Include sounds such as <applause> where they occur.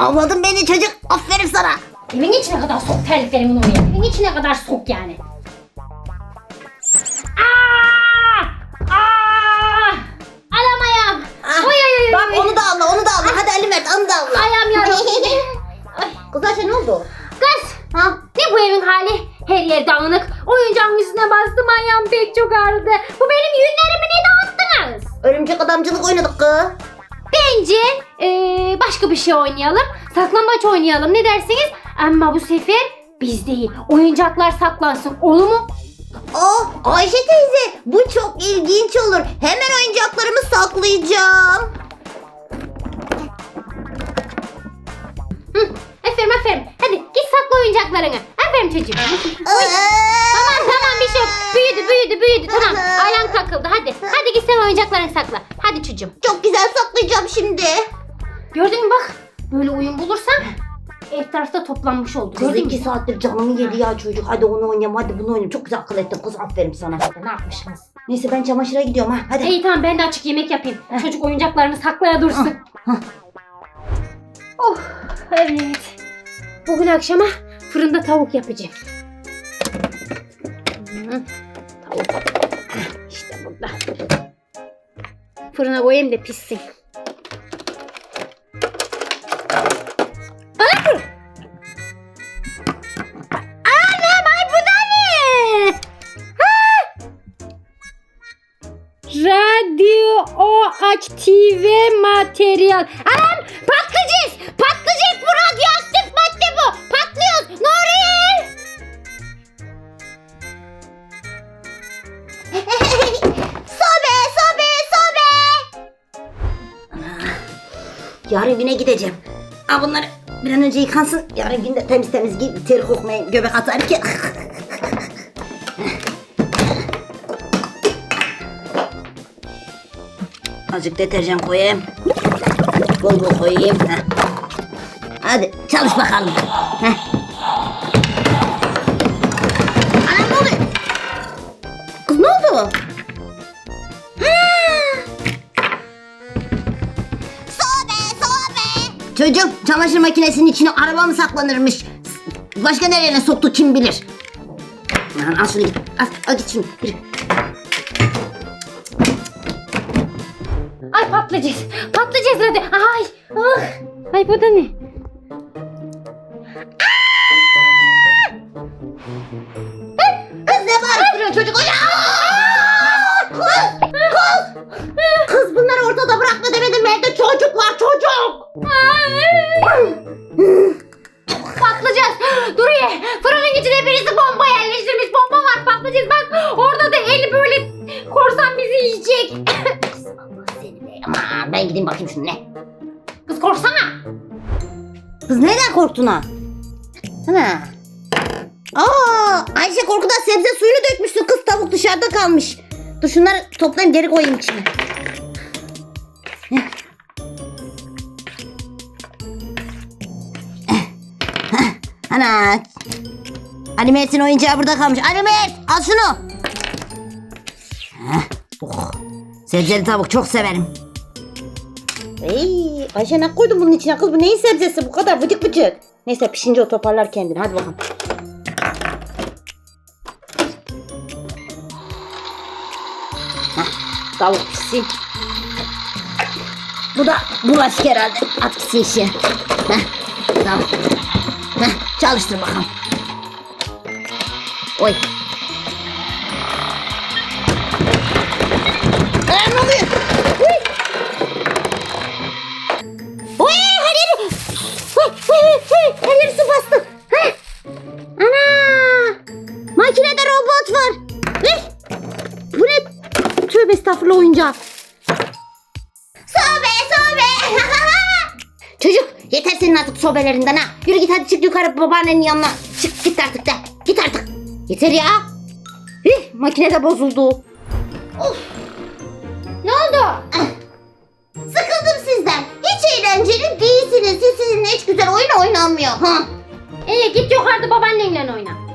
Avladın beni çocuk. Aferin sana. Evin içine kadar sok terliklerimin oraya. Evin içine kadar sok yani. Aa! Aa! Ayağım ayağım. Ah, Oy. Bak oy. onu da Allah onu da Allah. Hadi Ali Mert onu da Allah. Ayağım yarıldı. <laughs> Ay, Kız Ayşe ne oldu? Kız. Ha? Ne bu evin hali? Her yer dağınık. Oyuncağın üstüne bastım ayağım pek çok ağrıdı. Bu benim yünlerimi ne dağıttınız? Örümcek adamcılık oynadık kız. Bence eee, başka bir şey oynayalım. Saklambaç oynayalım ne dersiniz? Ama bu sefer biz değil. Oyuncaklar saklansın. Olur mu? Oh Ayşe teyze bu çok ilginç olur. Hemen oyuncaklarımı saklayacağım. Hı, aferin aferin. Hadi git sakla oyuncaklarını. Aferin çocuğum. tamam tamam bir şey yok. Büyüdü büyüdü büyüdü. Tamam ayağın takıldı hadi. Hadi git sen oyuncaklarını sakla. Hadi çocuğum. Çok güzel saklayacağım şimdi. Gördün mü bak. Böyle oyun bulursan etrafta toplanmış oldu. Kız Gördün mü? iki saattir canımı yedi ya çocuk. Hadi onu oynayalım hadi bunu oynayalım. Çok güzel akıl ettin kız aferin sana. Ne yapmışsınız? Neyse ben çamaşıra gidiyorum ha hadi. İyi tamam ben de açık yemek yapayım. Çocuk oyuncaklarını saklaya dursun. oh evet. Bugün akşama fırında tavuk yapacağım. Hı, Tavuk. İşte burada. Fırına koyayım da pişsin. Anam! Anam ay bu da ne? Radyoaktive materyal. Anam patlayacağız. Yarın güne gideceğim. Aa bunları bir an önce yıkansın. Yarın günde temiz temiz giyip ter kokmaya göbek atar ki. <laughs> Azıcık deterjan koyayım. Bol bol koyayım. Heh. Hadi çalış bakalım. Heh. Çocuğum çamaşır makinesinin içine araba mı saklanırmış? Başka nereye soktu kim bilir? Lan al şunu git. Al, al git şunu. Yürü. Ay patlayacağız. Patlayacağız hadi. Ay. Ah. Ay bu da ne? Kız ne bağırıyorsun çocuk? Aa! Bizi yiyecek. Allah seni be. Aman ben gideyim bakayım şunu ne? Kız korsana. Kız neden korktun ha? Ana. Aa, Ayşe korkudan sebze suyunu dökmüşsün. Kız tavuk dışarıda kalmış. Dur şunları toplayayım geri koyayım içine. Ana. Ali Mert'in oyuncağı burada kalmış. Ali Mert al şunu. Heh. Sebzeli tavuk çok severim. Ey, Ayşe ne koydun bunun içine kız? Bu neyin sebzesi bu kadar vıcık vıcık? Neyse pişince o toparlar kendini. Hadi bakalım. Heh, tavuk pişsin. Bu da bulaşık herhalde. At gitsin işe. Heh, tamam. Heh, çalıştır bakalım. Oy. Estağfurullah oyuncak. Sobe sobe. <laughs> Çocuk yeter senin artık sobelerinden ha. Yürü git hadi çık yukarı babaannenin yanına. Çık git artık de. Git artık. Yeter ya. Hih, makine de bozuldu. Of. Ne oldu? <laughs> Sıkıldım sizden. Hiç eğlenceli değilsiniz. Siz sizinle hiç güzel oyun oynanmıyor. Ha? İyi git yukarıda babaannenle oyna.